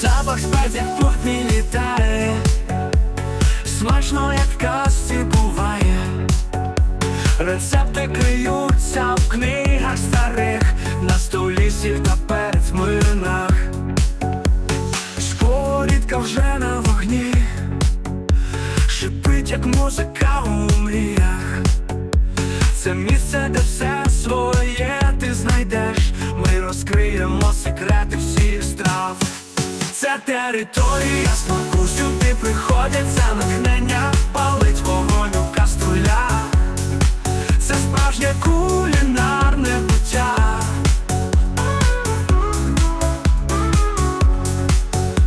Запах спеців в кухні літає. Смачно, як в казці буває. Рецепти криються в книгах старих. На столі сіль та млинах. Сковорідка вже на вогні. Шипить, як музика у мріях. Це місце, де все своє ти знайдеш. Ми розкриємо секрети всіх страв Це територія смаку, сюди приходять за натхнення Палить вогонь у каструлях Це справжнє кулінарне буття.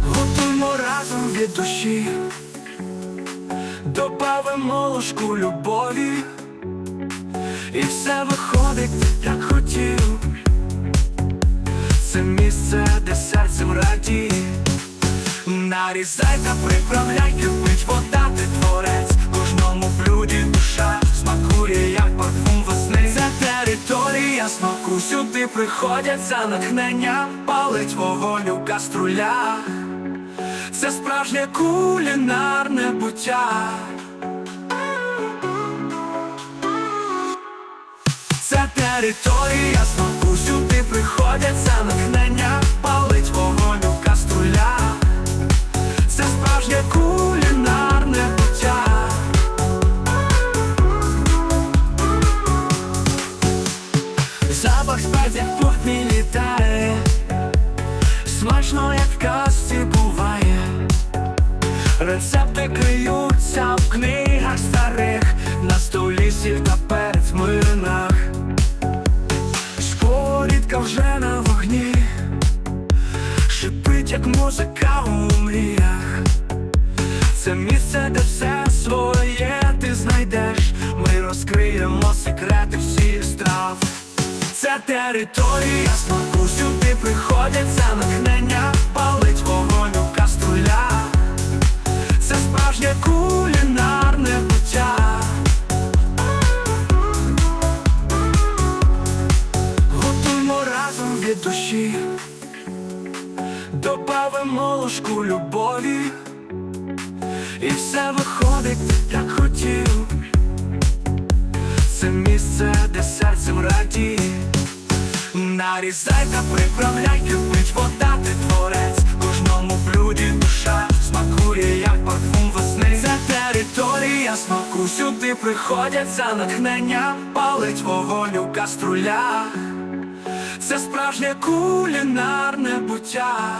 Готуємо разом від душі. Добавимо ложку любові. І все виходить, як хотів. Це місце, де серцем радіє Нарізай та приправляй, кипить вода, ти творець. Кожному блюді душа смакує, як парфум весни. Це територія смаку, сюди приходять за натхнення Палить вогонь у каструлях Це справжнє кулінарне буття. Це територія смаку, сюди приходять за натхнення Запах в кухні літає Смачно, як в казці буває. Рецепти криються в книгах старих. На столі сіль та перець в млинах. Сковорідка вже на вогні. Шипить, як музика у мріях. Це місце, де все своє територія смаку, сюди приходять за натхнення Палить вогонь у каструлях Це справжнє кулінарне буття. Готуємо разом від душі. Добавимо ложку любові. І все виходить, як Нарізай та приправляй, кипить вода, ти творець. Кожному блюді душа смакує, як парфум весни. Це територія смаку, сюди приходять за натхнення Палить вогонь у каструлях Це справжнє кулінарне буття